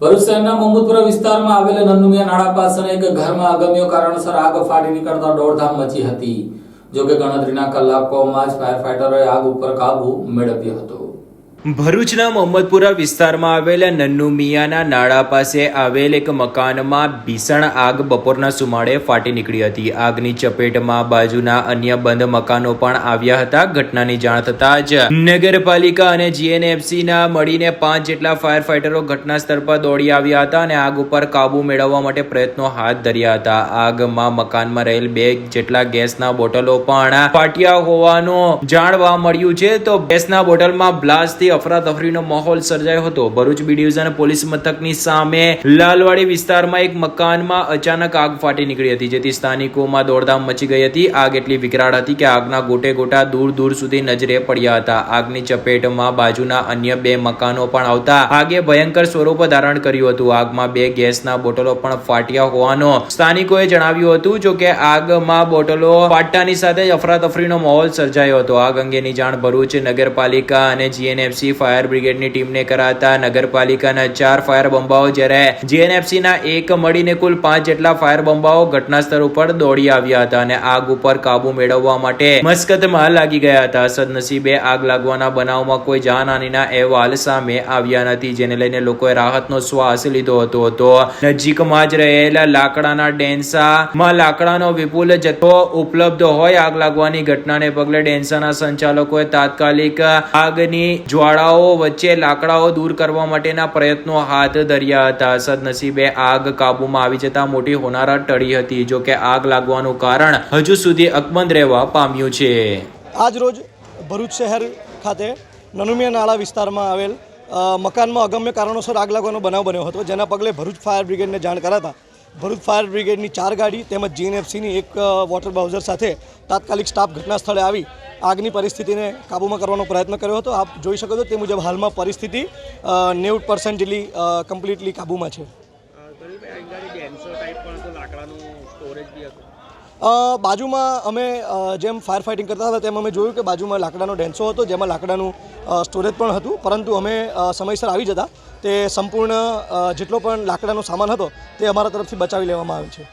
ભરૂચ શહેરના મોહમ્મદપુરા વિસ્તારમાં આવેલા નંદુમિયા નાળા પાસેના એક ઘરમાં અગમ્ય કારણસર આગ ફાટી નીકળતા દોડધામ મચી હતી. જોકે ગણતરીના કલાકોમાં જ ફાયર ફાઈટરોએ આગ ઉપર કાબુ મેળવ્યો હતો. ભરૂચના મોહમ્મદપુરા વિસ્તારમાં આવેલા નન્નુ મિયાના નાળા પાસે આવેલ એક મકાનમાં ભીષણ આગ બપોરના સુમાળે ફાટી નીકળી હતી. આગની ચપેટમાં બાજુના અન્ય બંધ મકાનો પણ આવ્યા હતા. ઘટનાની જાણ થતાં જ નગરપાલિકા અને જીએનએફસીના મળીને પાંચ જેટલા ફાયર ફાઈટરો ઘટના સ્થળ પર દોડી આવ્યા હતા અને આગ ઉપર કાબુ મેળવવા માટે પ્રયત્નો હાથ ધર્યા હતા. આગમાં મકાનમાં રહેલ બે જેટલા ગેસના બોટલો પણ ફાટ્યા હોવાનું જાણવા મળ્યું છે. તો ગેસના બોટલમાં બ્લાસ્ટથી અફરાતફરીનો માહોલ સર્જાયો હતો. ભરૂચ બી ડિવિઝન પોલીસ મથકની સામે લાલવાડી વિસ્તારમાં એક મકાનમાં અચાનક આગ ફાટી નીકળી હતી, જેથી સ્થાનિકોમાં દોડધામ મચી ગઈ હતી. આગ એટલી વિકરાળ હતી કે આગના ગોટે ગોટા દૂર દૂર સુધી નજરે પડ્યા હતા. આગની ચપેટમાં બાજુના અન્ય બે મકાનો પણ આવતા આગે ભયંકર સ્વરૂપ ધારણ કર્યું હતું. આગમાં બે ગેસના બોટલો પણ ફાટ્યા હોવાનો સ્થાનિકોએ જણાવ્યું હતું. જો કે આગમાં બોટલો ફાટતાની સાથે જ અફરાતફરીનો માહોલ સર્જાયો હતો. આગ અંગેની જાણ ભરૂચ નગરપાલિકા અને જીએનએફસી ફાયર બ્રિગેડની ટીમને કરાતા નગરપાલિકાના ચાર ફાયર બંબાઓ જ્યારે જીએનએફસીના એક મળીને કુલ પાંચ જેટલા ફાયર બંબાઓ ઘટના ઉપર દોડી આવ્યા હતા અને આગ ઉપર કાબુ મેળવવા માટે મસ્કતમાં લાગી ગયા હતા. સદનસીબે આગ લાગવાના બનાવમાં કોઈ જાનહાનિના અહેવાલ સામે આવ્યા નથી, જેને લઈને લોકોએ રાહતનો શ્વાસ લીધો હતો. તો નજીકમાં જ રહેલા લાકડાના ડેન્સામાં લાકડાનો વિપુલ જથ્થો ઉપલબ્ધ હોય આગ લાગવાની ઘટનાને પગલે ડેન્સાના સંચાલકોએ તાત્કાલિક આગની જ્વાળાઓ વચ્ચે લાકડાઓ દૂર કરવા માટેના પ્રયત્નો હાથ ધર્યા હતા. સદનસીબે આગ કાબુમાં આવી જતા મોટી હોનારત ટળી હતી, જો કે આગ લાગવાનું કારણ હજુ સુધી અકબંધ રહેવા પામ્યું છે. આજ રોજ ભરૂચ શહેર ખાતે નનુમિયા નાળા વિસ્તારમાં આવેલ મકાનમાં અગમ્ય કારણોસર આગ લાગવાનો બનાવ બન્યો હતો, જેના પગલે ભરૂચ ફાયર બ્રિગેડને જાણ કરાતા ભરૂચ ફાયર બ્રિગેડની ચાર ગાડી તેમજ જીએનએફસીની એક વોટર બાઉઝર સાથે તાત્કાલિક સ્ટાફ ઘટના સ્થળે આવી આગની પરિસ્થિતિને કાબૂમાં કરવાનો પ્રયત્ન કર્યો હતો. આપ જોઈ શકો છો તે મુજબ હાલમાં પરિસ્થિતિ નેવું પર્સન્ટ જેટલી કમ્પ્લીટલી કાબૂમાં છે. બાજુમાં અમે જેમ ફાયર ફાઇટિંગ કરતા હતા તેમ અમે જોયું કે બાજુમાં લાકડાનો ડેન્સો હતો જેમાં લાકડાનું સ્ટોરેજ પણ હતું. પરંતુ અમે સમયસર આવી જતા. તે સંપૂર્ણ જેટલો પણ લાકડાનો સામાન હતો તે અમારા તરફથી બચાવી લેવામાં આવ્યો છે.